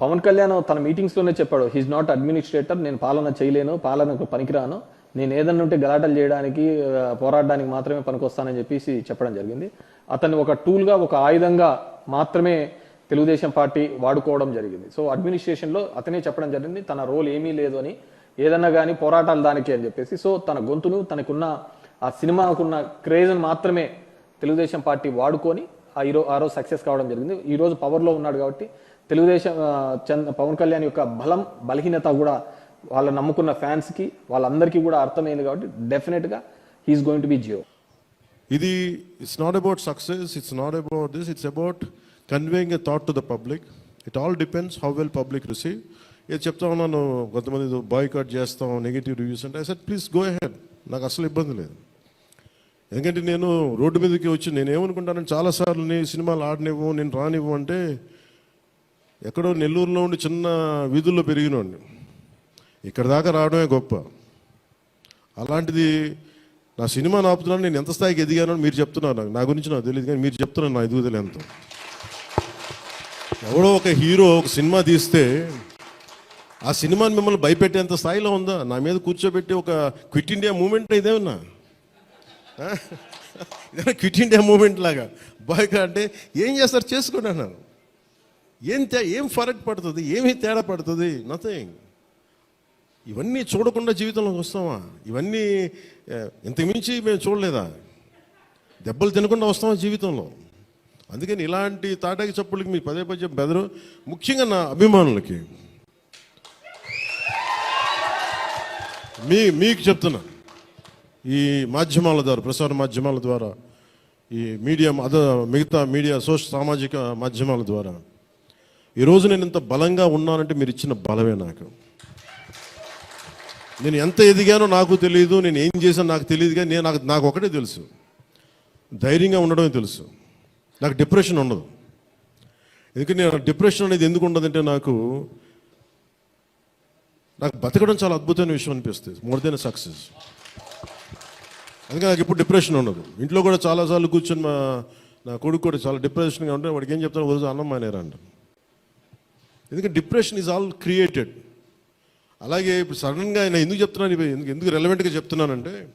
పవన్ కళ్యాణ్ తన మీటింగ్స్లోనే చెప్పాడు he's not administrator నేను పాలన చేయలేను పాలనకు పనికిరాను. నేను ఏదన్నా ఉంటే గలాటలు చేయడానికి పోరాడడానికి మాత్రమే పనికొస్తానని చెప్పేసి చెప్పడం జరిగింది. అతన్ని ఒక టూల్గా ఒక ఆయుధంగా మాత్రమే తెలుగుదేశం పార్టీ వాడుకోవడం జరిగింది. సో అడ్మినిస్ట్రేషన్లో అతనే చెప్పడం జరిగింది తన రోల్ ఏమీ లేదు అని. ఏదన్నా కానీ పోరాటాలు దానికి అని చెప్పేసి. సో తన గొంతును తనకున్న ఆ సినిమాకున్న క్రేజ్ను మాత్రమే తెలుగుదేశం పార్టీ వాడుకొని ఆ ఈరో ఆ రోజు సక్సెస్ కావడం జరిగింది. ఈరోజు పవర్లో ఉన్నాడు కాబట్టి తెలుగుదేశం చంద్ర చంద్ పవన్ కళ్యాణ్ యొక్క బలం బలహీనత కూడా వాళ్ళ నమ్ముకున్న ఫ్యాన్స్కి వాళ్ళందరికీ కూడా అర్థమైంది కాబట్టి డెఫినెట్గా he is going to be Jio. ఇది it's not about success it's not about this it's about conveying a thought to the public. It all depends how well public receive. ఇది చెప్తా ఉన్నాను కొంతమంది బాయ్కాట్ చేస్తాం నెగిటివ్ రివ్యూస్ అంటే I said please go ahead నాకు అసలు ఇబ్బంది లేదు. ఎందుకంటే నేను రోడ్డు మీదకి వచ్చి నేను ఏమనుకుంటానంటే చాలాసార్లు నీ సినిమాలు ఆడనివ్వు నేను రానివ్వు అంటే ఎక్కడో నెల్లూరులో ఉండి చిన్న వీధుల్లో పెరిగినోడిని ఇక్కడ దాకా రావడమే గొప్ప. అలాంటిది నా సినిమా ఆపుతున్నాను నేను ఎంత స్థాయికి ఎదిగానో మీరు చెప్తున్నారు నాకు. నా గురించి నాకు తెలియదు కానీ మీరు చెప్తున్నారు నా ఎదుగుదల ఎంత. ఎవడో ఒక హీరో ఒక సినిమా తీస్తే ఆ సినిమాని మిమ్మల్ని భయపెట్టేంత స్థాయిలో ఉందా? నా మీద కూర్చోబెట్టి ఒక క్విట్ ఇండియా మూమెంట్ ఇదేమన్నా ఆ? క్విట్ ఇండియా మూమెంట్ లాగా. బాయ్ అంటే ఏం చేస్తారు? చేసుకోండి అన్నాను ఏం తే ఏం ఫరక్ పడుతుంది? ఏమీ తేడా పడుతుంది? నథింగ్ ఇవన్నీ చూడకుండా జీవితంలోకి వస్తామా? ఇవన్నీ ఇంతకుమించి మేము చూడలేదా? దెబ్బలు తినకుండా వస్తామా జీవితంలో? అందుకని ఇలాంటి తాటాకి చప్పులకి మీ పదే పదే బెదరు. ముఖ్యంగా నా అభిమానులకి. మీ మీకు చెప్తున్నా. ఈ మాధ్యమాల ద్వారా ప్రసార మాధ్యమాల ద్వారా ఈ మీడియా అద మిగతా మీడియా సోషల్ సామాజిక మాధ్యమాల ద్వారా ఈరోజు నేను ఇంత బలంగా ఉన్నానంటే మీరు ఇచ్చిన బలమే నాకు. నేను ఎంత ఎదిగానో నాకు తెలియదు నేను ఏం చేశానో నాకు తెలియదు కానీ నేను నాకు నాకు ఒకటే తెలుసు. ధైర్యంగా ఉండడమే తెలుసు. నాకు డిప్రెషన్ ఉండదు. ఎందుకంటే నేను డిప్రెషన్ అనేది ఎందుకు ఉండదంటే నాకు నాకు బతకడం చాలా అద్భుతమైన విషయం అనిపిస్తుంది. మోర్ దెన్ సక్సెస్ అందుకే నాకు ఇప్పుడు డిప్రెషన్ ఉండదు. ఇంట్లో కూడా చాలాసార్లు కూర్చొని మా నా కొడుకు కూడా చాలా డిప్రెషన్గా ఉంటే వాడికి ఏం చెప్తాను రోజు అన్నం మానేరా అంట ఎందుకంటే డిప్రెషన్ ఈజ్ ఆల్ క్రియేటెడ్ అలాగే ఇప్పుడు సడన్గా ఆయన ఎందుకు చెప్తున్నాను ఎందుకు ఎందుకు రెలవెంట్గా చెప్తున్నానంటే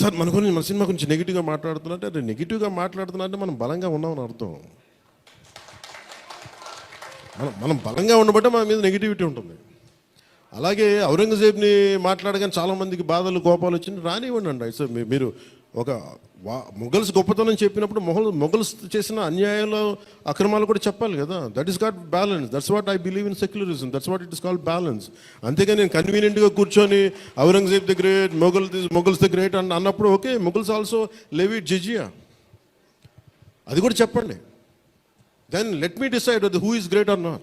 సార్ మన గురించి మన సినిమా గురించి నెగిటివ్గా మాట్లాడుతున్నట్టే అదే నెగిటివ్గా మాట్లాడుతున్నాంటే మనం బలంగా ఉన్నామని అర్థం. మనం మనం బలంగా ఉండబట్టే మన మీద నెగిటివిటీ ఉంటుంది. అలాగే ఔరంగజేబ్ని మాట్లాడగానే చాలామందికి బాధలు కోపాలు వచ్చింది. రానివ్వండి అండి. సార్ మీ- మీరు ఒక వా- మొఘల్స్ గొప్పతనం చెప్పినప్పుడు మొఘల్ మొఘల్స్ చేసిన అన్యాయాలు అక్రమాలు కూడా చెప్పాలి కదా. That is got balance that's what I believe in secularism that's what it is called balance అంతేగాని నేను కన్వీనియంట్గా కూర్చొని Aurangzeb the great Mughal Mughals the great అని అన్నప్పుడు okay Mughals also levied jizya. అది కూడా చెప్పండి. Then let me decide who is great or not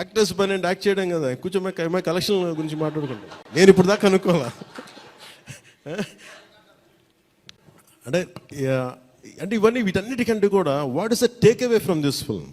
actors పని అంటే యాక్ట్ చేయడం కదా. కూర్చోమే మా కలెక్షన్ గురించి మాట్లాడుకుంటాం. నేను ఇప్పుడు దాకా అనుకోవాలా? అంటే యా, అంటే ఇవన్నీ వీటన్నిటికంటే కూడా what is the take away from this film?